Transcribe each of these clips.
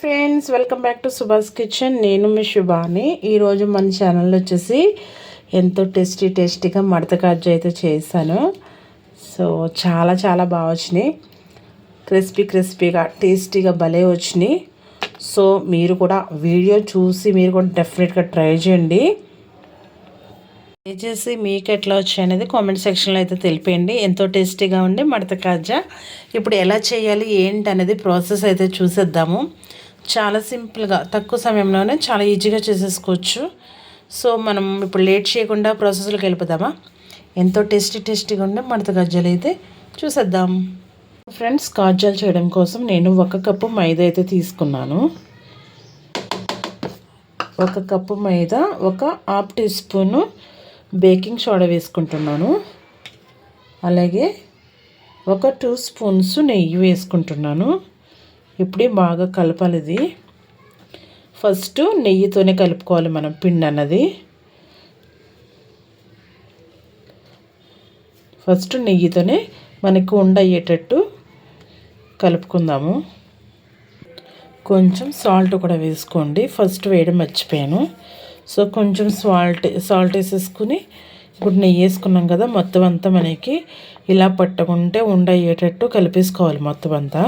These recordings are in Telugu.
Friends welcome back to Subhash kitchen. నేను మీ శుభాని. ఈరోజు మన ఛానల్లో వచ్చేసి ఎంతో టేస్టీ టేస్టీగా మడత కాజు అయితే చేశాను. సో చాలా చాలా బాగా వచ్చినాయి. క్రిస్పీ క్రిస్పీగా టేస్టీగా భలే వచ్చినాయి. సో మీరు కూడా వీడియో చూసి మీరు కూడా డెఫినెట్గా ట్రై చేయండి. దయచేసి మీకు ఎట్లా వచ్చాయి అనేది కామెంట్ సెక్షన్లో అయితే తెలిపేయండి. ఎంతో టేస్టీగా ఉండి మడత కాజా. ఇప్పుడు ఎలా చేయాలి ఏంటి అనేది ప్రాసెస్ అయితే చూసేద్దాము. చాలా సింపుల్గా తక్కువ సమయంలోనే చాలా ఈజీగా చేసేసుకోవచ్చు. సో మనం ఇప్పుడు లేట్ చేయకుండా ప్రాసెస్లోకి వెళ్ళిపోదామా? ఎంతో టేస్టీ టేస్టీగా ఉండే మడత గజ్జలు అయితే చూసేద్దాం. ఫ్రెండ్స్ కాజాలు చేయడం కోసం నేను ఒక కప్పు మైదా అయితే తీసుకున్నాను. ఒక కప్పు మైదా ఒక half teaspoon baking soda వేసుకుంటున్నాను. అలాగే ఒక టూ స్పూన్స్ నెయ్యి వేసుకుంటున్నాను. ఇప్పుడే బాగా కలపాలి ఇది ఫస్ట్ నెయ్యితోనే కలుపుకోవాలి మనం పిండి అన్నది. ఫస్ట్ నెయ్యితోనే మనకు ఉండయ్యేటట్టు కలుపుకుందాము. కొంచెం సాల్ట్ కూడా వేసుకోండి. ఫస్ట్ వేయడం మర్చిపోయాను. సో కొంచెం సాల్ట్ సాల్ట్ వేసేసుకుని ఇప్పుడు నెయ్యి వేసుకున్నాం కదా మొత్తం అంతా మనకి ఇలా పట్టుకుంటే ఉండయ్యేటట్టు కలిపేసుకోవాలి మొత్తం అంతా.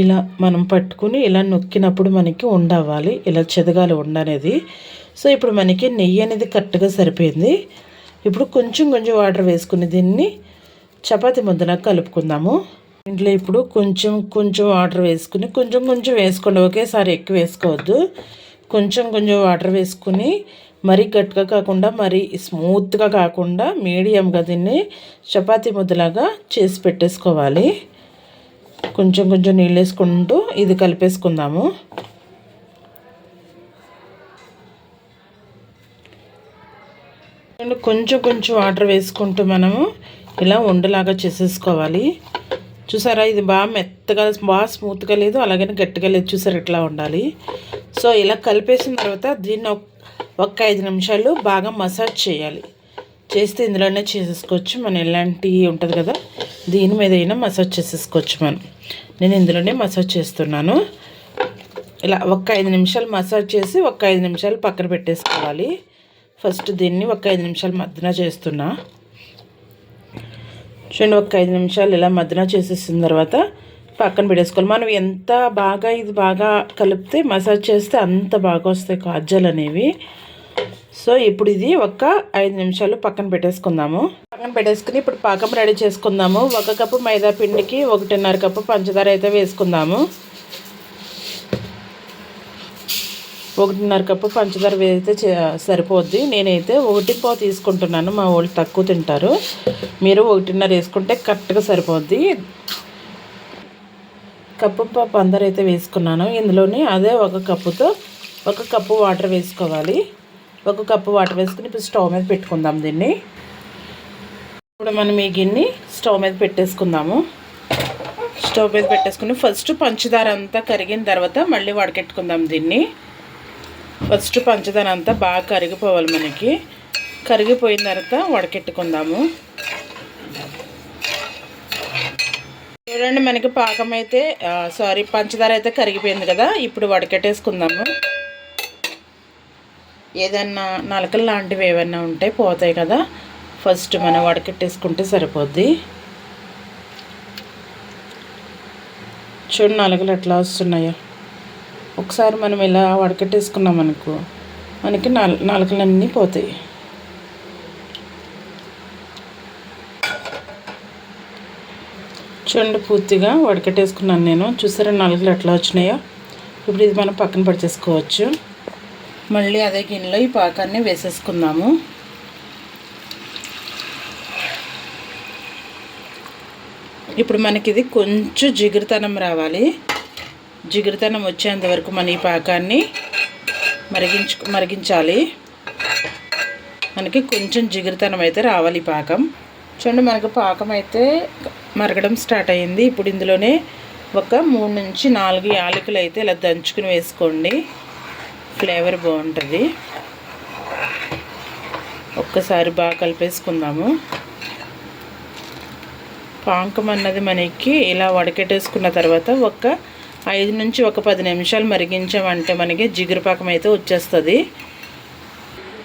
ఇలా మనం పట్టుకుని ఇలా నొక్కినప్పుడు మనకి ఉండవాలి ఇలా చెదగాలి ఉండనేది. సో ఇప్పుడు మనకి నెయ్యి అనేది కరెక్ట్గా సరిపోయింది. ఇప్పుడు కొంచెం కొంచెం వాటర్ వేసుకుని దీన్ని చపాతి ముద్దలా కలుపుకుందాము. ఇంట్లో ఇప్పుడు కొంచెం కొంచెం వాటర్ వేసుకుని కొంచెం కొంచెం వేసుకోండి. ఒకేసారి ఎక్కువ వేసుకోవద్దు. కొంచెం కొంచెం వాటర్ వేసుకుని మరీ గట్టిగా కాకుండా మరీ స్మూత్గా కాకుండా మీడియంగా దీన్ని చపాతీ ముద్దలాగా చేసి పెట్టేసుకోవాలి. కొంచెం కొంచెం నీళ్ళు వేసుకుంటూ ఇది కలిపేసుకుందాము. కొంచెం కొంచెం వాటర్ వేసుకుంటూ మనము ఇలా ఉండలాగా చేసేసుకోవాలి. చూసారా? ఇది బాగా మెత్తగా బాగా స్మూత్గా లేదు అలాగని గట్టిగా లేదు. చూసారు? ఇట్లా ఉండాలి? సో ఇలా కలిపేసిన తర్వాత దీన్ని ఒక ఐదు నిమిషాలు బాగా మసాజ్ చేయాలి. చేస్తే ఇందులోనే చేసేసుకోవచ్చు. మనం ఎలాంటి ఉంటుంది కదా దీని మీద అయినా మసాజ్ చేసేసుకోవచ్చు మనం. నేను ఇందులోనే మసాజ్ చేస్తున్నాను. ఇలా ఒక ఐదు నిమిషాలు మసాజ్ చేసి ఒక ఐదు నిమిషాలు పక్కన పెట్టేసుకోవాలి. ఫస్ట్ దీన్ని ఒక ఐదు నిమిషాలు మద్దన చేస్తున్నా. చూడండి ఒక ఐదు నిమిషాలు ఇలా మద్దన చేసేసిన తర్వాత పక్కన పెట్టేసుకోవాలి. మనం ఎంత బాగా ఇది బాగా కలిపితే మసాజ్ చేస్తే అంత బాగా వస్తాయి కాజాలు అనేవి. సో ఇప్పుడు ఇది ఒక ఐదు నిమిషాలు పక్కన పెట్టేసుకుందాము. పక్కన పెట్టేసుకుని ఇప్పుడు పాకం రెడీ చేసుకుందాము. ఒక కప్పు మైదా పిండికి ఒకటిన్నర కప్పు పంచదార అయితే వేసుకుందాము. ఒకటిన్నర కప్పు పంచదార వేస్తే సరిపోద్ది. నేనైతే ఒకటి పావు తీసుకుంటున్నాను. మా వాళ్ళు తక్కువ తింటారు. మీరు ఒకటిన్నర వేసుకుంటే కరెక్ట్గా సరిపోద్ది. కప్పు పందర అయితే వేసుకున్నాను. ఇందులోని అదే ఒక కప్పుతో ఒక కప్పు వాటర్ వేసుకోవాలి. ఒక కప్పు వాటర్ వేసుకుని ఇప్పుడు స్టవ్ మీద పెట్టుకుందాం దీన్ని. ఇప్పుడు మనం ఈ గిన్నె స్టవ్ మీద పెట్టేసుకుందాము. స్టవ్ మీద పెట్టేసుకుని ఫస్ట్ పంచదార అంతా కరిగిన తర్వాత మళ్ళీ వడకెట్టుకుందాం దీన్ని. ఫస్ట్ పంచదార అంతా బాగా కరిగిపోవాలి మనకి. కరిగిపోయిన తర్వాత వడకెట్టుకుందాము. చూడండి మనకి పాకం అయితే సారీ పంచదార అయితే కరిగిపోయింది కదా ఇప్పుడు వడకెట్టేసుకుందాము. ఏదన్నా నలకలు లాంటివి ఏమైనా ఉంటే పోతాయి కదా. ఫస్ట్ మనం వడకట్టేసుకుంటే సరిపోద్ది. చూడు నలకలు ఎట్లా వస్తున్నాయో. ఒకసారి మనం ఇలా వడకట్టేసుకున్నాం అనుకో మనకి నల్ నలకలన్నీ పోతాయి. చూడండి పూర్తిగా వడకట్టేసుకున్నాను నేను. చూసారా నలుగులు ఎట్లా వచ్చినాయో? ఇప్పుడు ఇది మనం పక్కన పడిచేసుకోవచ్చు మళ్ళీ అదే గిన్నెలో ఈ పాకాన్ని వేసేసుకుందాము. ఇప్పుడు మనకి ఇది కొంచెం జిగురుతనం రావాలి. జిగురుతనం వచ్చేంత వరకు మన ఈ పాకాన్ని మరిగించు మరిగించాలి. మనకి కొంచెం జిగురుతనం అయితే రావాలి ఈ పాకం. చూడండి మనకు పాకం అయితే మరగడం స్టార్ట్ అయ్యింది ఇప్పుడు ఇందులోనే ఒక మూడు నుంచి నాలుగు యాలకులు అయితే ఇలా దంచుకుని వేసుకోండి. ఫ్లేవర్ బాగుంటుంది. ఒక్కసారి బాగా కలిపేసుకుందాము. పాంకం అన్నది మనకి ఇలా వడకెట్టేసుకున్న తర్వాత ఒక ఐదు నుంచి ఒక పది నిమిషాలు మరిగించామంటే మనకి జిగురు పాకం అయితే వచ్చేస్తుంది.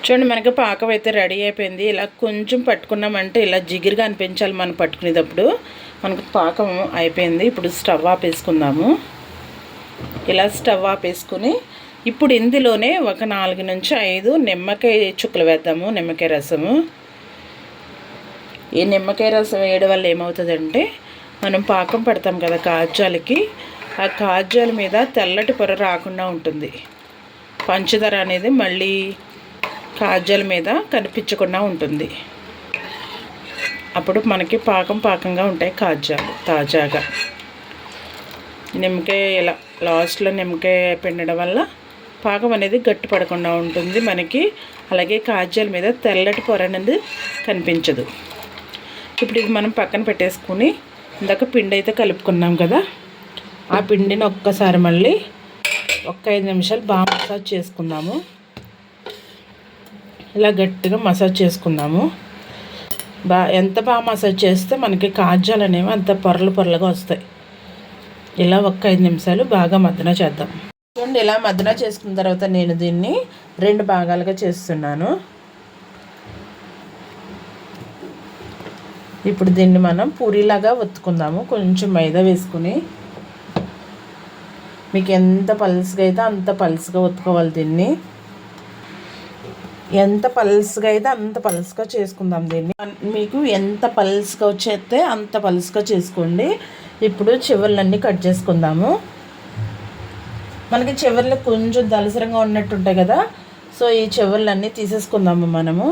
చూడండి మనకి పాకం అయితే రెడీ అయిపోయింది. ఇలా కొంచెం పట్టుకున్నామంటే ఇలా జిగురుగా అనిపించాలి మనం పట్టుకునేటప్పుడు. మనకు పాకం అయిపోయింది. ఇప్పుడు స్టవ్ ఆపేసుకుందాము. ఇలా స్టవ్ ఆపేసుకుని ఇప్పుడు ఇందులోనే ఒక నాలుగు నుంచి ఐదు నిమ్మకాయ చుక్కలు వేద్దాము నిమ్మకాయ రసము. ఈ నిమ్మకాయ రసం వేయడం వల్ల ఏమవుతుందంటే మనం పాకం పెడతాం కదా కాజాలకి ఆ కాజాల మీద తెల్లటి పొర రాకుండా ఉంటుంది. పంచదార అనేది మళ్ళీ కాజాల మీద కనిపించకుండా ఉంటుంది. అప్పుడు మనకి పాకం పాకంగా ఉంటాయి కాజాలు తాజాగా. నిమ్మకాయ ఇలా లాస్ట్లో నిమ్మకాయ పిండడం వల్ల పాకం అనేది గట్టి పడకుండా ఉంటుంది మనకి. అలాగే కాజాల మీద తెల్లటి పొర అనేది కనిపించదు. ఇప్పుడు ఇది మనం పక్కన పెట్టేసుకుని ఇందాక పిండి అయితే కలుపుకున్నాం కదా. ఆ పిండిని ఒక్కసారి మళ్ళీ ఒక్క ఐదు నిమిషాలు బాగా మసాజ్ చేసుకుందాము. ఇలా గట్టిగా మసాజ్ చేసుకుందాము. బా ఎంత బాగా మసాజ్ చేస్తే మనకి కాజాలు అనేవి అంత పొరలు పొరలుగా వస్తాయి. ఇలా ఒక్క ఐదు నిమిషాలు బాగా మద్దన చేద్దాం. చూడండి ఇలా మధ్యన చేసుకున్న తర్వాత నేను దీన్ని రెండు భాగాలుగా చేస్తున్నాను. ఇప్పుడు దీన్ని మనం పూరీలాగా ఒత్తుకుందాము. కొంచెం మైదా వేసుకుని. మీకు ఎంత పల్స్గా అయితే అంత పల్స్గా ఒత్తుకోవాలి దీన్ని. ఎంత పల్స్గా అయితే అంత పల్స్గా చేసుకుందాం దీన్ని. మీకు ఎంత పల్స్గా వచ్చేస్తే అంత పల్స్గా చేసుకోండి. ఇప్పుడు చివర్లన్నీ కట్ చేసుకుందాము. మనకి చివర్లు కొంచెం దలసరంగా ఉన్నట్టు ఉంటాయి కదా. సో ఈ చివర్లన్నీ తీసేసుకుందాము మనము.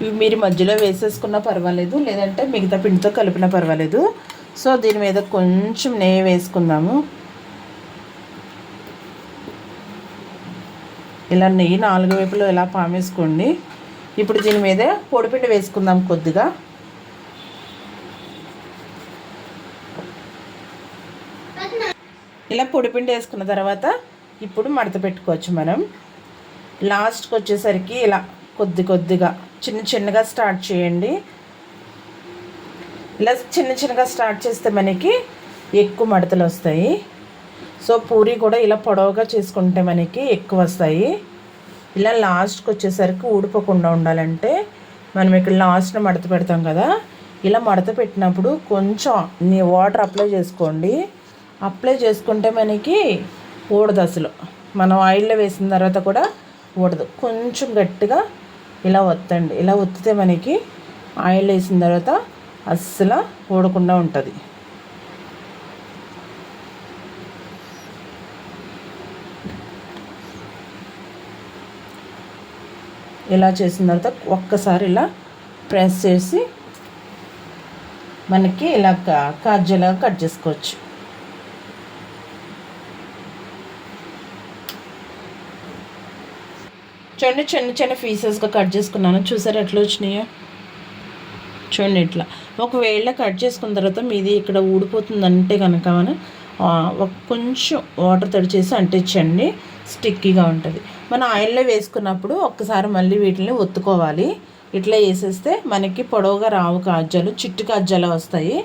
ఇవి మీరు మధ్యలో వేసేసుకున్నా పర్వాలేదు లేదంటే మిగతా పిండితో కలిపినా పర్వాలేదు. సో దీని మీద కొంచెం నెయ్యి వేసుకుందాము. ఇలా నెయ్యి నాలుగు వైపులో ఇలా పామేసుకోండి. ఇప్పుడు దీని మీద పొడిపిండి వేసుకుందాం కొద్దిగా. ఇలా పొడిపిండి వేసుకున్న తర్వాత ఇప్పుడు మడత పెట్టుకోవచ్చు మనం. లాస్ట్కి వచ్చేసరికి ఇలా కొద్ది కొద్దిగా చిన్న చిన్నగా స్టార్ట్ చేయండి. ఇలా చిన్న చిన్నగా స్టార్ట్ చేస్తే మనకి ఎక్కువ మడతలు వస్తాయి. సో పూరి కూడా ఇలా పొడవుగా చేసుకుంటే మనకి ఎక్కువ వస్తాయి. ఇలా లాస్ట్కి వచ్చేసరికి ఊడిపోకుండా ఉండాలంటే మనం ఇక్కడ లాస్ట్న మడత పెడతాం కదా. ఇలా మడత పెట్టినప్పుడు కొంచెం నీ వాటర్ అప్లై చేసుకోండి. అప్లై చేసుకుంటే మనకి ఊడదు అసలు. మనం ఆయిల్లో వేసిన తర్వాత కూడా ఊడదు. కొంచెం గట్టిగా ఇలా ఒత్తండి. ఇలా ఒత్తితే మనకి ఆయిల్ వేసిన తర్వాత అస్సలు ఊడకుండా ఉంటుంది. ఇలా చేసిన తర్వాత ఒక్కసారి ఇలా ప్రెస్ చేసి మనకి ఇలా కాజులాగా కట్ చేసుకోవచ్చు. చూడండి చిన్న చిన్న పీసెస్గా కట్ చేసుకున్నాను. చూసారు ఎట్లా వచ్చినాయో? చూడండి ఇట్లా. ఒకవేళ కట్ చేసుకున్న తర్వాత మీది ఇక్కడ ఊడిపోతుందంటే కనుక ఒక కొంచెం వాటర్ తడి చేసి అంటించండి. స్టిక్కీగా ఉంటుంది. మన ఆయిల్లో వేసుకున్నప్పుడు ఒక్కసారి మళ్ళీ వీటిని ఒత్తుకోవాలి. ఇట్లా వేసేస్తే మనకి పొడవుగా రావు కాజ్యాలు చిట్టు కాజ్యాలు వస్తాయి.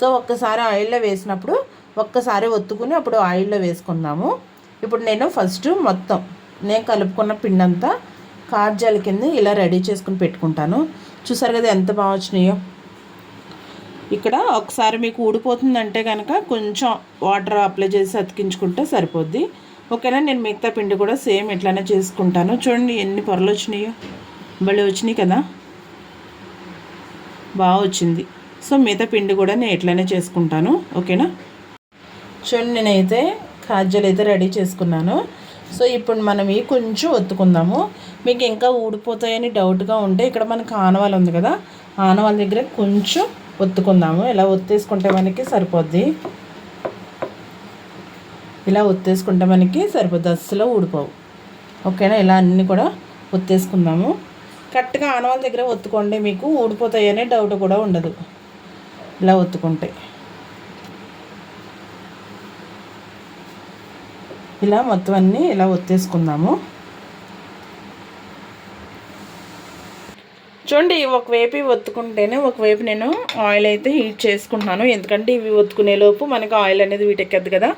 సో ఒక్కసారి ఆయిల్లో వేసినప్పుడు ఒక్కసారి ఒత్తుకుని అప్పుడు ఆయిల్లో వేసుకుందాము. ఇప్పుడు నేను ఫస్ట్ మొత్తం నేను కలుపుకున్న పిండి అంతా కార్జాల కింద ఇలా రెడీ చేసుకుని పెట్టుకుంటాను. చూసారు కదా ఎంత బాగా వచ్చినాయో? ఇక్కడ ఒకసారి మీకు ఊడిపోతుందంటే కనుక కొంచెం వాటర్ అప్లై చేసి అతికించుకుంటే సరిపోద్ది. ఓకేనా? నేను మిగతా పిండి కూడా సేమ్ ఇట్లానే చేసుకుంటాను. చూడండి ఎన్ని పొరలు వచ్చినాయో. భలే వచ్చినాయి కదా. బాగా వచ్చింది. సో మిగతా పిండి కూడా నేను ఇట్లానే చేసుకుంటాను. ఓకేనా? చూడండి నేనైతే కాజలు అయితే రెడీ చేసుకున్నాను. సో ఇప్పుడు మనం ఈ కొంచెం ఒత్తుకుందాము. మీకు ఇంకా ఊడిపోతాయని డౌట్గా ఉంటే ఇక్కడ మనకు ఆనవాళ్ళు ఉంది కదా ఆనవాళ్ళ దగ్గర కొంచెం ఒత్తుకుందాము. ఇలా ఒత్తేసుకుంటే మనకి సరిపోద్ది. ఇలా ఒత్తేసుకుంటే మనకి సరిపోద్ది. అస్సలు ఊడిపోవు. ఓకేనా? ఇలా అన్నీ కూడా ఒత్తేసుకుందాము. కరెక్ట్గా ఆనవాళ్ళ దగ్గర ఒత్తుకోండి. మీకు ఊడిపోతాయనే డౌట్ కూడా ఉండదు. ఇలా ఒత్తుకుంటే. ఇలా మొత్తం అన్నీ ఇలా ఒత్తేసుకుందాము. చూడండి ఒకవైపు ఇవి ఒత్తుకుంటేనే ఒకవైపు నేను ఆయిల్ అయితే హీట్ చేసుకుంటున్నాను. ఎందుకంటే ఇవి ఒత్తుకునే లోపు మనకి ఆయిల్ అనేది వీటెక్కద్దు కదా.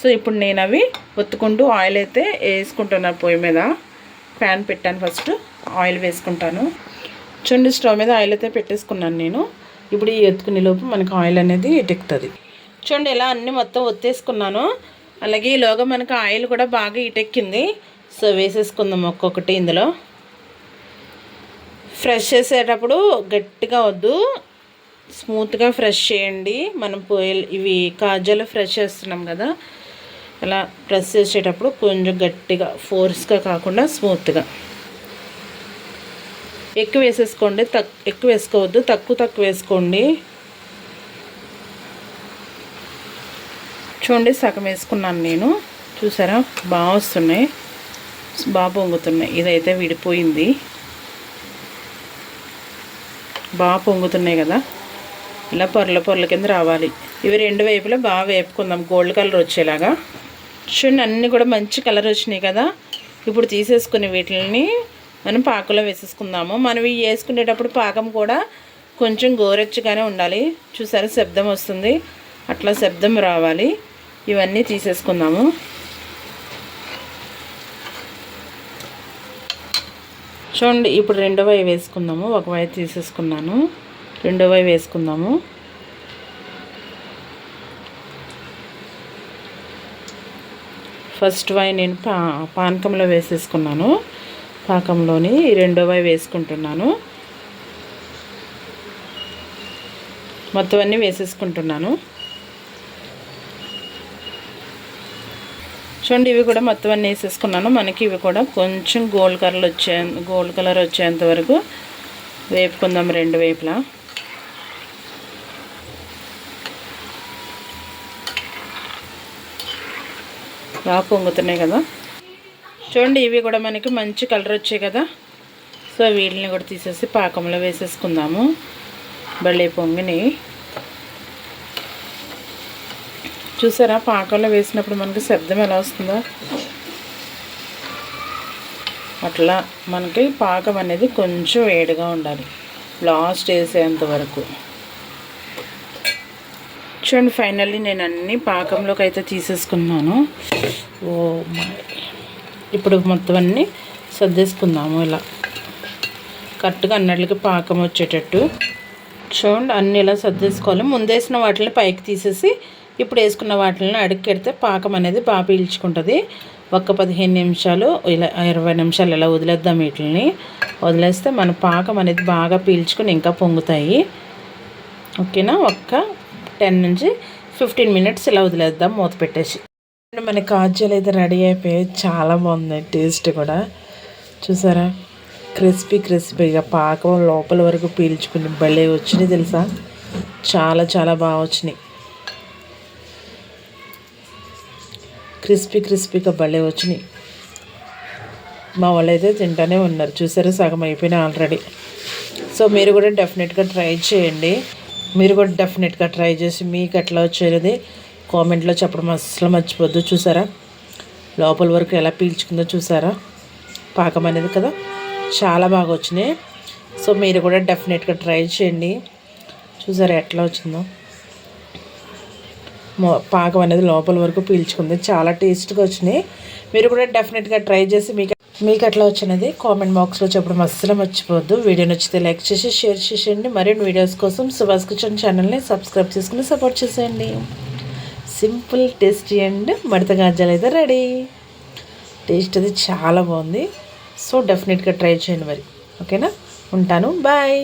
సో ఇప్పుడు నేను అవి ఒత్తుకుంటూ ఆయిల్ అయితే వేసుకుంటున్నాను పొయ్యి మీద. ప్యాన్ పెట్టాను ఫస్ట్ ఆయిల్ వేసుకుంటాను. చూడండి స్టవ్ మీద ఆయిల్ అయితే పెట్టేసుకున్నాను నేను. ఇప్పుడు ఈ ఎత్తుకునే లోపు మనకి ఆయిల్ అనేది ఇటెక్కుతుంది చూడండి ఇలా అన్నీ మొత్తం ఒత్తేసుకున్నాను. అలాగే ఈలోగా మనకి ఆయిల్ కూడా బాగా ఇటెక్కింది. సో వేసేసుకుందాం ఒక్కొక్కటి ఇందులో. ఫ్రెష్ చేసేటప్పుడు గట్టిగా వద్దు. స్మూత్గా ఫ్రెష్ చేయండి. మనం పోయి ఇవి కాజాలు ఫ్రెష్ చేస్తున్నాం కదా. అలా ప్రెస్ చేసేటప్పుడు కొంచెం గట్టిగా ఫోర్స్గా కాకుండా స్మూత్గా. ఎక్కువ వేసేసుకోండి. తక్ ఎక్కువ వేసుకోవద్దు. తక్కువ తక్కువ వేసుకోండి. చూడండి సగం వేసుకున్నాను నేను. చూసారా? బాగా వస్తున్నాయి. బాగా పొంగుతున్నాయి. ఇదైతే విడిపోయింది. బాగా పొంగుతున్నాయి కదా. ఇలా పొరల పొరల కింద రావాలి. ఇవి రెండు వైపులా బాగా వేపుకుందాం. గోల్డ్ కలర్ వచ్చేలాగా. చూడండి అన్నీ కూడా మంచి కలర్ వచ్చినాయి కదా. ఇప్పుడు తీసేసుకుని వీటిని మనం పాకంలో వేసేసుకుందాము. మనం ఇవి వేసుకునేటప్పుడు పాకం కూడా కొంచెం గోరెచ్చగానే ఉండాలి. చూసారా? శబ్దం వస్తుంది. అట్లా శబ్దం రావాలి. ఇవన్నీ తీసేసుకుందాము. చూడండి ఇప్పుడు రెండో వై వేసుకుందాము. ఒక వై తీసేసుకున్నాను. రెండో వై వేసుకుందాము. ఫస్ట్ వై నేను పా పానకంలో వేసేసుకున్నాను. పాకంలోని రెండో వై వేసుకుంటున్నాను. మొత్తం అన్నీ వేసేసుకుంటున్నాను. చూడండి ఇవి కూడా మొత్తం అన్నీ వేసేసుకున్నాను. మనకి ఇవి కూడా కొంచెం గోల్డ్ కలర్ వచ్చే గోల్డ్ కలర్ వచ్చేంత వరకు వేపుకుందాం రెండు వైపులా. బాగా పొంగుతున్నాయి కదా. చూడండి ఇవి కూడా మనకి మంచి కలర్ వచ్చాయి కదా. సో వీటిని కూడా తీసేసి పాకంలో వేసేసుకుందాము. బళ్ళీ పొంగిని చూసారా? పాకంలో వేసినప్పుడు మనకి శబ్దం ఎలా వస్తుందో? అట్లా మనకి పాకం అనేది కొంచెం వేడిగా ఉండాలి. లాస్ట్ వేసేంత వరకు. చూడండి ఫైనల్లీ నేను అన్ని పాకంలోకి అయితే తీసేసుకున్నాను. ఓ ఇప్పుడు మొత్తం అన్నీ సర్దేసుకుందాము ఇలా. కరెక్ట్గా అన్నట్లకి పాకం వచ్చేటట్టు. చూడండి అన్నీ ఇలా సర్దేసుకోవాలి? ముందేసిన వాటిని పైకి తీసేసి ఇప్పుడు వేసుకున్న వాటిని అడుక్కెడితే పాకం అనేది బాగా పీల్చుకుంటుంది. ఒక్క పదిహేను నిమిషాలు ఇలా ఇరవై నిమిషాలు ఇలా వదిలేద్దాం వీటిని వదిలేస్తే మన పాకం అనేది బాగా పీల్చుకుని ఇంకా పొంగుతాయి. ఓకేనా? ఒక్క టెన్ నుంచి ఫిఫ్టీన్ మినిట్స్ ఇలా వదిలేద్దాం మూత పెట్టేసి. మన కాజాలు అయితే రెడీ అయిపోయాయి చాలా బాగుంది టేస్ట్ కూడా. చూసారా? క్రిస్పీ క్రిస్పీగా పాకం లోపల వరకు పీల్చుకుని భలే వచ్చినాయి తెలుసా? చాలా చాలా బాగా వచ్చినాయి. క్రిస్పీ క్రిస్పీగా భలే వచ్చినాయి. మా వాళ్ళు అయితే తింటానే ఉన్నారు. చూసారా? సగం అయిపోయినా ఆల్రెడీ సో మీరు కూడా డెఫినెట్గా ట్రై చేయండి. మీరు కూడా డెఫినెట్గా ట్రై చేసి మీకు ఎట్లా వచ్చేది? కామెంట్లో చెప్పడం అస్సలు మర్చిపోద్దు. చూసారా? లోపల వరకు ఎలా పీల్చుకుందో చూసారా? పాకం అనేది కదా? చాలా బాగా వచ్చినాయి. సో మీరు కూడా డెఫినెట్గా ట్రై చేయండి. చూసారా ఎట్లా వచ్చిందో? పాకం అనేది లోపల వరకు పీల్చుకుంది. చాలా టేస్ట్గా వచ్చినాయి. మీరు కూడా డెఫినెట్గా ట్రై చేసి మీకు మీకు ఎట్లా వచ్చినది కామెంట్ బాక్స్లో చెప్పడం అస్సలు మర్చిపోవద్దు. వీడియో నచ్చితే లైక్ చేసి షేర్ చేసేయండి. మరిన్ని వీడియోస్ కోసం సుభాష్ కిచెన్ ఛానల్ని సబ్స్క్రైబ్ చేసుకుని సపోర్ట్ చేసేయండి. సింపుల్ టేస్టీ అండ్ మడత గాజాలు అయితే రెడీ టేస్ట్ అది చాలా బాగుంది. సో డెఫినెట్గా ట్రై చేయండి మరి. ఓకేనా ఉంటాను. బాయ్